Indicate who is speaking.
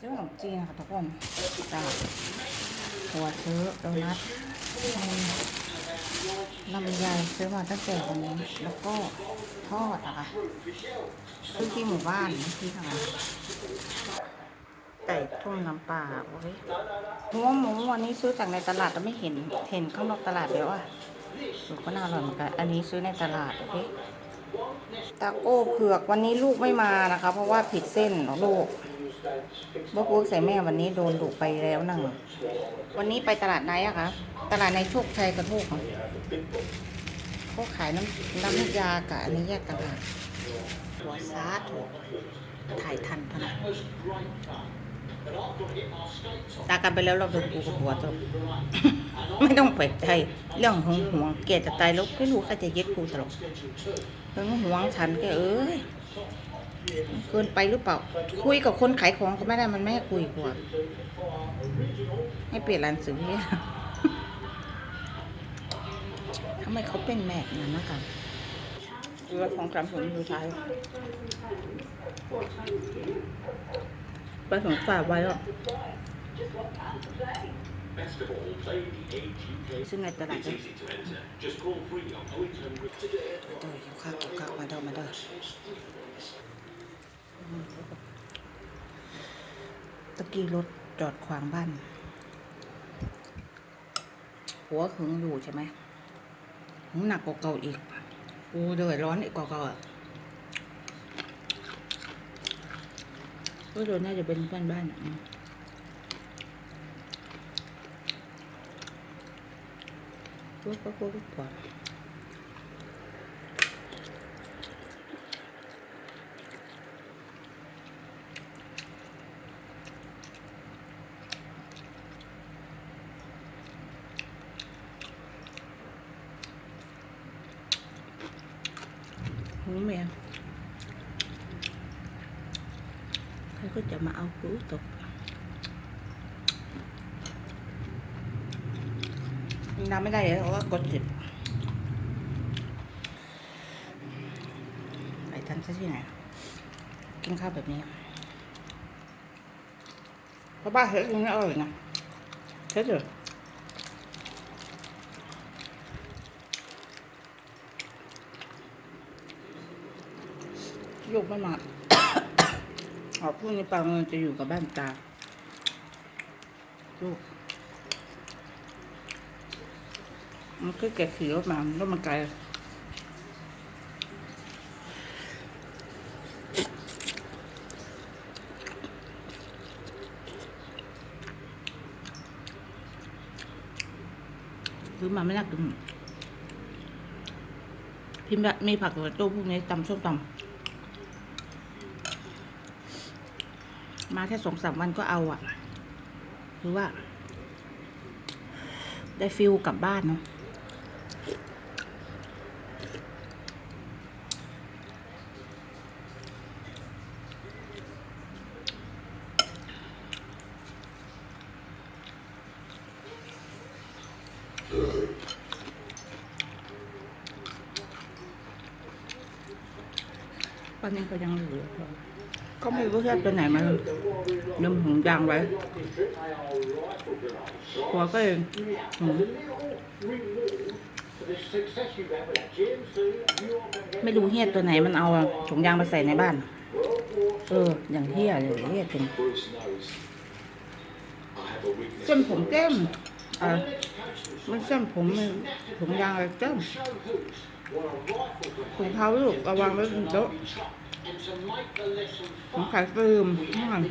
Speaker 1: ซื้อขนมจีนค่ะทุกคนจากหัวซื้อโดนัทลำไยซื้อมาตั้งแต่วันนี้ แล้วก็ทอดอะค่ะซื้อที่หมู่บ้านที่ทำงานไก่ทุ่มน้ำปลาโอ้ยหัวหมูวันนี้ซื้อจากในตลาดแต่ไม่เห็น เห็นข้างนอกตลาดเดี๋ยวอะดูก็น่าอร่อยเหมือนกัน อันนี้ซื้อในตลาดโอเคตาโก้เผือกวันนี้ลูกไม่มานะคะ เพราะว่าผิดเส้นขอลูก บอกลูกใส่แม่วันนี้โดนดุไปแล้วนึ่ง วันนี้ไปตลาดไหนอะคะ ตลาดในโชคชัยกระโทกเขาขายน้ำน้ำยากับอันนี้แยกต่างหากหัวซาถูกถ่ายทันพนะตากันไปแล้วเราโดนกูกับหัวจบไม่ต้องแปลกใจเรื่องของห่วงแกจะตายแล้วไม่รู้ใครจะยึดกูตลอดเพิ่องหวงฉันแกเอ้ย เกินไปหรือเปล่า คุยกับคนขายของก็ไม่ได้มันไม่ให้คุยกว่าให้เปลี่ยนร้านซื้อเนี่ยทำไมเขาเป็นแม่นั้นนะคะเรือของสามผลสุดท้ายไปถึงฝากไว้แล้วซึ่งในตลาดก็เด้อเกี่ยวข้าวเกี่ยวข้าวมาเด้อมาเด้ออืม ตะกี้รถจอดขวางบ้าน หัวหึงอยู่ใช่ไหมหึงหนักกว่าเก่าอีก กูเดือดร้อนอีกกว่าเก่าอะก็โดนน่าจะเป็นเพื่อนบ้านอะอืมกูก็กูก็ปวด หูแมวใครก็จะมาเอากูตกน้ำไม่ได้เลยเพราะว่ากดจิบไปทันซะที่ไหนกินข้าวแบบนี้เพราะบ้านเฮ็ดตรงนี้อร่อยนะเฮ็ดเลย ลูกไม่มาขอพูดในปังเงินจะอยู่กับบ้านตา ลูก มันก็แกขี่รถมาแล้วมันไกลซื้อมาไม่น่ากินพิมพ์มีผักกับตู้พวกนี้ตำส้มตำ มาแค่สองสามวันก็เอาอะหรือว่า ได้ฟิลกลับบ้านเนาะตอนนี้ก็ยังเหลือ ก็ไม่รู้แค่ตัวไหนมันลืมถุงยางไว้หัวก็เองมไม่รู้เฮียตัวไหนมันเอาถุงยางมาใส่ในบ้าน เออ อย่างเฮียเลยเฮียจริงเส้นผมเจ้มอะมันเส้นผมมันถุงยางอะไรเจ้มถุงเท้าลูกเอาวางไว้บนโต๊ะ ผมขายฟิล์มข้างหลัง